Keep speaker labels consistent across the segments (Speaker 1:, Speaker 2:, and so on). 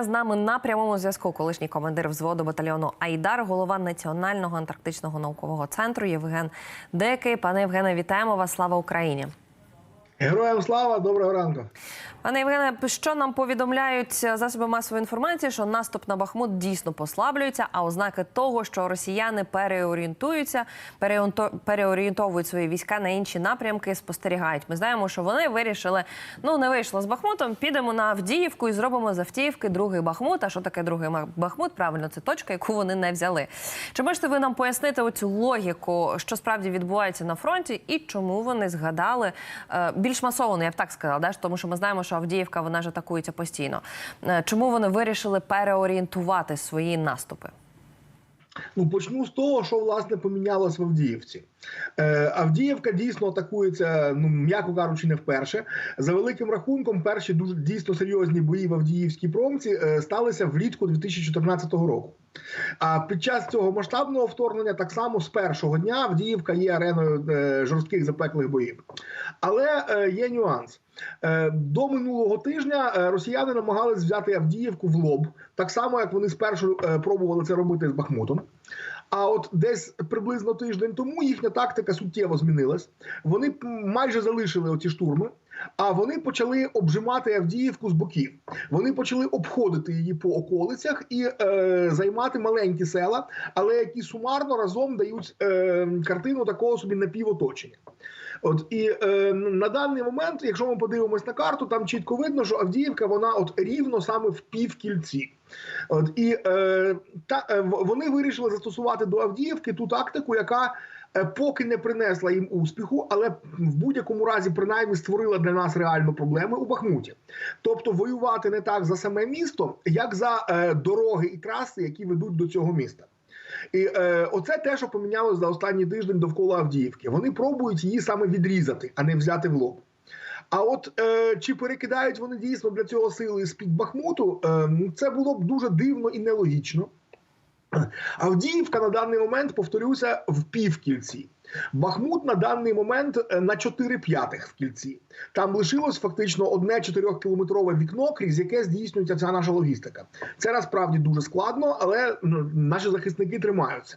Speaker 1: З нами на прямому зв'язку колишній командир взводу батальйону Айдар, голова Національного антарктичного наукового центру Євген Декий. Пане Євгене, вітаємо вас! Слава Україні!
Speaker 2: Героям слава, доброго ранку.
Speaker 1: Пане Євгене, що нам повідомляють засоби масової інформації, що наступ на Бахмут дійсно послаблюється, а ознаки того, що росіяни переорієнтуються, переорієнто- переорієнтовують свої війська на інші напрямки, спостерігають. Ми знаємо, що вони вирішили, ну не вийшло з Бахмутом, підемо на Авдіївку і зробимо з Авдіївки другий Бахмут. А що таке другий Бахмут? Правильно, це точка, яку вони не взяли. Чи можете ви нам пояснити оцю логіку, що справді відбувається на фронті, і чому вони згадали е, більш масовано, я б так сказала, да? тому що ми знаємо, що Авдіївка вона ж атакується постійно. Е, Чому вони вирішили переорієнтувати свої наступи?
Speaker 2: Ну почну з того, що власне помінялось в Авдіївці. Е, Авдіївка дійсно атакується, ну м'яко кажучи, не вперше. За великим рахунком, перші дуже дійсно серйозні бої в Авдіївській промці е, сталися влітку 2014 року. А під час цього масштабного вторгнення, так само з першого дня Авдіївка є ареною е, жорстких запеклих боїв. Але є нюанс. До минулого тижня росіяни намагались взяти Авдіївку в лоб, так само як вони спершу пробували це робити з Бахмутом. А от десь приблизно тиждень тому їхня тактика суттєво змінилась. Вони майже залишили оці штурми, а вони почали обжимати Авдіївку з боків. Вони почали обходити її по околицях і е, займати маленькі села, але які сумарно разом дають е, картину такого собі напівоточення. От і е, на даний момент, якщо ми подивимось на карту, там чітко видно, що Авдіївка вона от рівно саме в півкільці. От і е, та е, вони вирішили застосувати до Авдіївки ту тактику, яка е, поки не принесла їм успіху, але в будь-якому разі принаймні створила для нас реальну проблеми у Бахмуті. Тобто воювати не так за саме місто, як за е, дороги і траси, які ведуть до цього міста. І е, оце те, що помінялось за останній тиждень довкола Авдіївки. Вони пробують її саме відрізати, а не взяти в лоб. А от е, чи перекидають вони дійсно для цього сили з під Бахмуту? Е, ну, це було б дуже дивно і нелогічно. Авдіївка на даний момент, повторюся, в півкільці. Бахмут на даний момент е, на 4 п'ятих в кільці. Там лишилось фактично одне 4-кілометрове вікно, крізь яке здійснюється ця наша логістика. Це насправді дуже складно, але ну, наші захисники тримаються.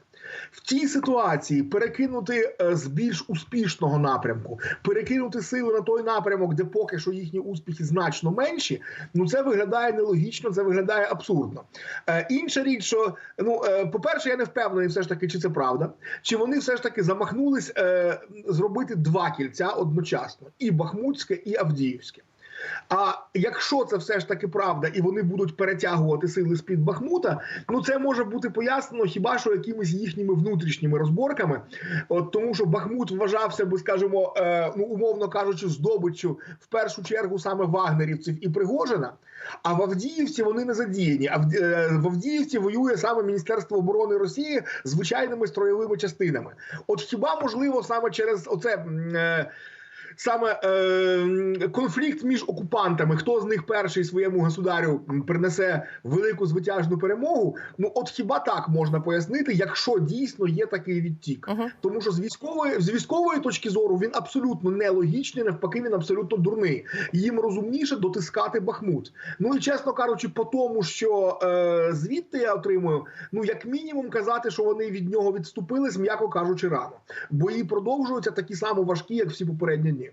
Speaker 2: В цій ситуації перекинути е, з більш успішного напрямку, перекинути сили на той напрямок, де поки що їхні успіхи значно менші. Ну це виглядає нелогічно, це виглядає абсурдно. Е, інша річ, що ну, е, по-перше, я не впевнений, все ж таки, чи це правда, чи вони все ж таки замахнулись е, зробити два кільця одночасно: і Бахмутське, і Авдіївське. А якщо це все ж таки правда, і вони будуть перетягувати сили з під Бахмута, ну це може бути пояснено хіба що якимись їхніми внутрішніми розборками, от тому, що Бахмут вважався би, скажімо, е, ну умовно кажучи, здобиччю в першу чергу саме вагнерівців і Пригожина. А в Авдіївці вони не задіяні. А в, е, Авдіївці воює саме Міністерство оборони Росії звичайними строєвими частинами. От хіба можливо саме через оце. Е, Саме е, конфлікт між окупантами, хто з них перший своєму государю принесе велику звитяжну перемогу. Ну от хіба так можна пояснити, якщо дійсно є такий відтік,
Speaker 1: Мгм.
Speaker 2: тому що з військової з військової точки зору він абсолютно нелогічний, навпаки, він абсолютно дурний. Їм розумніше дотискати Бахмут. Ну і чесно кажучи, по тому, що е, звідти я отримую, ну як мінімум казати, що вони від нього відступились, м'яко кажучи, рано. Бої продовжуються такі само важкі, як всі попередні дні.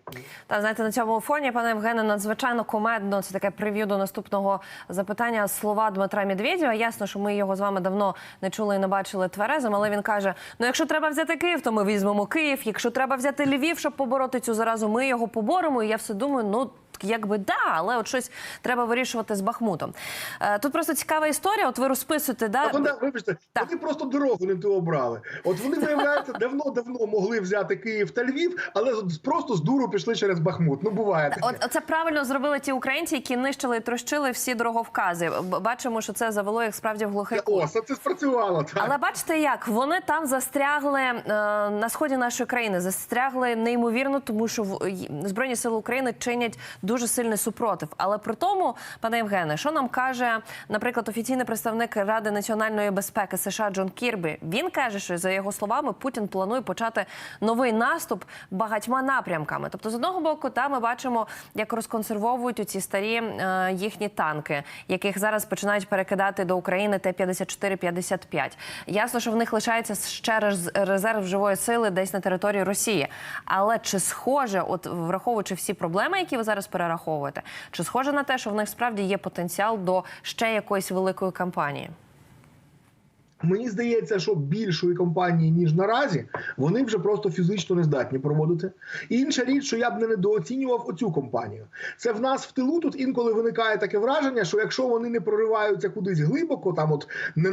Speaker 1: Та знаєте, на цьому фоні, пане Євгене, надзвичайно комедно. Це таке прев'ю до наступного запитання. Слова Дмитра Медведєва. Ясно, що ми його з вами давно не чули і не бачили тверезим, але він каже: ну, якщо треба взяти Київ, то ми візьмемо Київ. Якщо треба взяти Львів, щоб побороти цю заразу, ми його поборемо. І я все думаю, ну. Якби да, але от щось треба вирішувати з Бахмутом. Е, Тут просто цікава історія. От ви розписуєте, да
Speaker 2: А вони, вибачте,
Speaker 1: Так.
Speaker 2: вони просто дорогу не ту обрали. От вони, виявляється, давно-давно могли взяти Київ та Львів, але просто з дуру пішли через Бахмут. Ну буває таке.
Speaker 1: От це правильно зробили ті українці, які нищили і трощили всі дороговкази. Бачимо, що це завело їх справді в глухий.
Speaker 2: О, це це спрацювало. Так.
Speaker 1: Але бачите, як вони там застрягли е, на сході нашої країни, застрягли неймовірно, тому що в- збройні сили України чинять дуже дуже сильний супротив. Але при тому, пане Євгене, що нам каже, наприклад, офіційний представник Ради національної безпеки США Джон Кірбі? Він каже, що за його словами Путін планує почати новий наступ багатьма напрямками. Тобто, з одного боку, та ми бачимо, як розконсервовують у ці старі е, їхні танки, яких зараз починають перекидати до України Т-54-55. Ясно, що в них лишається ще рез- резерв живої сили десь на території Росії. Але чи схоже, от враховуючи всі проблеми, які ви зараз перераховуєте, чи схоже на те, що в них справді є потенціал до ще якоїсь великої кампанії?
Speaker 2: Мені здається, що більшої компанії ніж наразі вони вже просто фізично не здатні проводити. І інша річ, що я б не недооцінював оцю компанію. Це в нас в тилу тут інколи виникає таке враження, що якщо вони не прориваються кудись глибоко, там от не,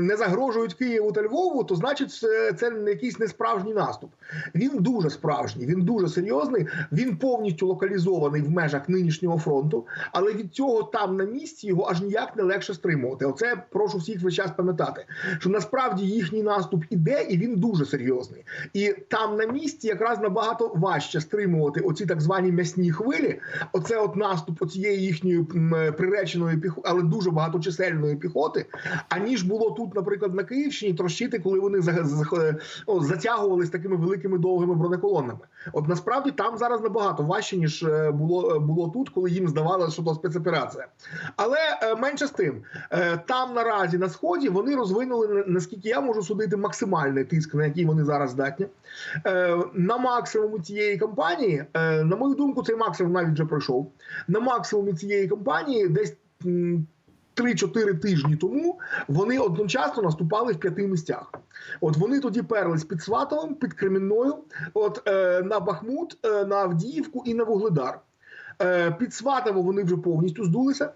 Speaker 2: не, загрожують Києву та Львову, то значить це, це не якийсь несправжній наступ. Він дуже справжній, він дуже серйозний. Він повністю локалізований в межах нинішнього фронту, але від цього там на місці його аж ніяк не легше стримувати. Оце прошу всіх весь час пам'ятати що насправді їхній наступ іде, і він дуже серйозний. І там на місці якраз набагато важче стримувати оці так звані м'ясні хвилі. Оце от наступ оцієї їхньої приреченої піхоти, але дуже багаточисельної піхоти, аніж було тут, наприклад, на Київщині трощити, коли вони за- за- о, затягували з такими великими довгими бронеколонами. От насправді там зараз набагато важче ніж е, було, було тут, коли їм здавалося, що то спецоперація. Але е, менше з тим, е, там наразі на сході вони розвинули на- наскільки я можу судити максимальний тиск, на який вони зараз здатні. Е, на максимумі цієї кампанії, е, на мою думку, цей максимум навіть вже пройшов. На максимумі цієї кампанії десь. м, 3-4 тижні тому вони одночасно наступали в п'яти місцях. От вони тоді перлись під Сватовим, під Кремінною, от е, на Бахмут, е, на Авдіївку і на Вугледар. Е, під Сватово вони вже повністю здулися.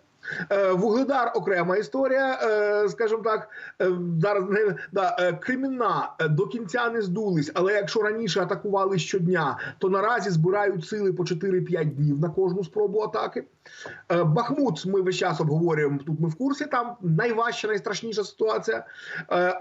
Speaker 2: Е, Вугледар окрема історія, е, скажімо так, е, зараз не да, Кремінна до кінця не здулись, але якщо раніше атакували щодня, то наразі збирають сили по 4-5 днів на кожну спробу атаки. Бахмут ми весь час обговорюємо. Тут ми в курсі. Там найважча, найстрашніша ситуація.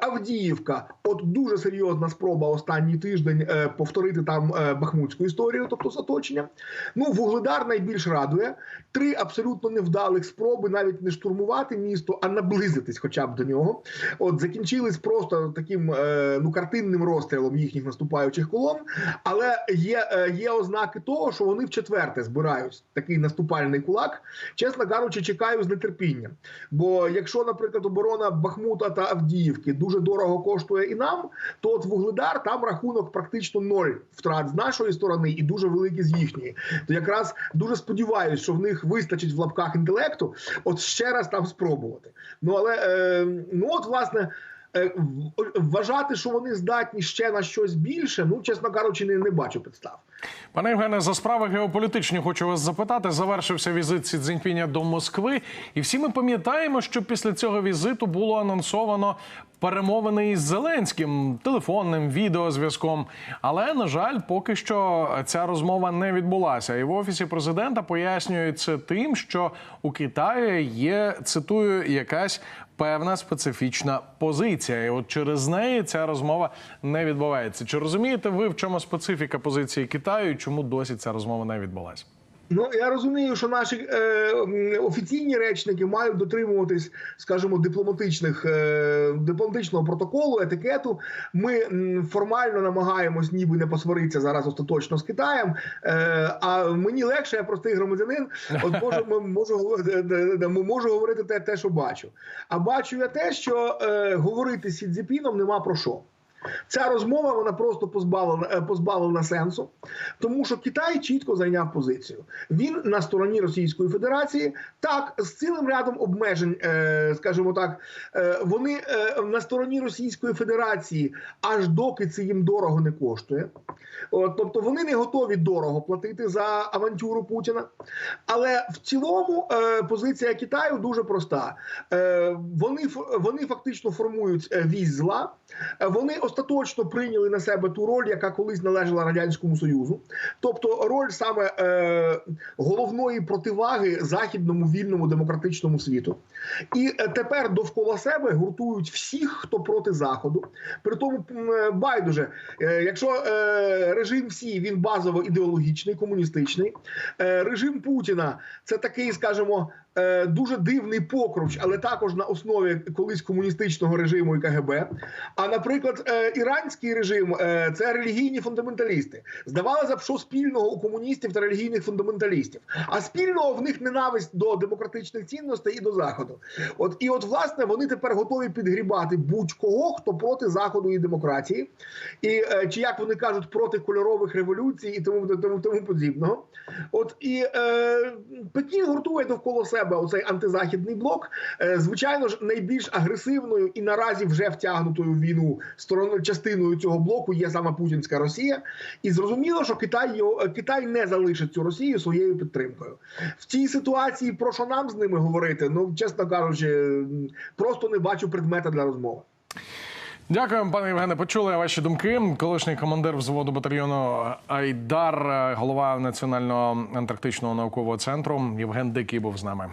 Speaker 2: Авдіївка, от дуже серйозна спроба останній тиждень повторити там бахмутську історію, тобто з оточенням. Ну, Вугледар найбільш радує. Три абсолютно невдалих спроби навіть не штурмувати місто, а наблизитись, хоча б до нього. От закінчились просто таким е, ну картинним розстрілом їхніх наступаючих колон. Але є, е, є ознаки того, що вони в четверте збирають такий наступальний кулак. Чесно кажучи, чекаю з нетерпінням. Бо якщо, наприклад, оборона Бахмута та Авдіївки дуже дорого коштує і нам, то от Вугледар там рахунок практично ноль втрат з нашої сторони і дуже великий з їхньої. То якраз дуже сподіваюся, що в них вистачить в лапках інтелекту, от ще раз там спробувати. Ну але е, ну от власне. Е, Вважати, що вони здатні ще на щось більше, ну чесно кажучи, не, не бачу підстав.
Speaker 3: Пане Євгене, за справи геополітичні хочу вас запитати. Завершився візит Сі Цзіньпіня до Москви, і всі ми пам'ятаємо, що після цього візиту було анонсовано перемовини із Зеленським телефонним відеозв'язком. Але на жаль, поки що ця розмова не відбулася. І в офісі президента пояснюють це тим, що у Китаї є цитую якась. Певна специфічна позиція, і от через неї ця розмова не відбувається. Чи розумієте ви, в чому специфіка позиції Китаю? і Чому досі ця розмова не відбулася?
Speaker 2: Ну я розумію, що наші е, офіційні речники мають дотримуватись, скажімо, дипломатичних е, дипломатичного протоколу, етикету. Ми формально намагаємось, ніби не посваритися зараз остаточно з Китаєм. Е, а мені легше, я простий громадянин. От можу можу говорити- де- де- можу говорити те, те, що бачу. А бачу я те, що е, говорити з Сі Цзіпіном нема про що. Ця розмова вона просто позбавлена е, позбавлена сенсу, тому що Китай чітко зайняв позицію. Він на стороні Російської Федерації, так з цілим рядом обмежень, е, скажімо так, е, вони на стороні Російської Федерації, аж доки це їм дорого не коштує. От, тобто вони не готові дорого платити за авантюру Путіна. Але в цілому позиція Китаю дуже проста. Вони, вони фактично формують вісь зла. Вони остаточно прийняли на себе ту роль, яка колись належала радянському союзу, тобто роль саме е, головної противаги західному вільному демократичному світу. І е, тепер довкола себе гуртують всіх, хто проти заходу. При тому е, байдуже, е, якщо режим всі він базово ідеологічний, комуністичний, режим Путіна це такий, скажімо, дуже дивний покруч, але також на основі колись комуністичного режиму і КГБ. А наприклад, е, іранський режим е, це релігійні фундаменталісти. Здавалося б, що спільного у комуністів та релігійних фундаменталістів, а спільного в них ненависть до демократичних цінностей і до заходу. От і от власне вони тепер готові підгрібати будь-кого, хто проти заходу і демократії, і е, чи як вони кажуть, проти кольорових революцій і тому тому, тому подібного. От і е, Пекін гуртує довкола себе оцей антизахідний блок. Е, звичайно ж, найбільш агресивною і наразі вже втягнутою в війну стороною частиною цього блоку є саме Путінська Росія. І зрозуміло, що Китай його е, Китай не залишить цю Росію своєю підтримкою. В цій ситуації про що нам з ними говорити? Ну чесно кажучи, просто не бачу предмета для розмови.
Speaker 3: Дякую, пане Євгене. Почули ваші думки. Колишній командир взводу батальйону Айдар, голова Національного антарктичного наукового центру Євген Дикий був з нами.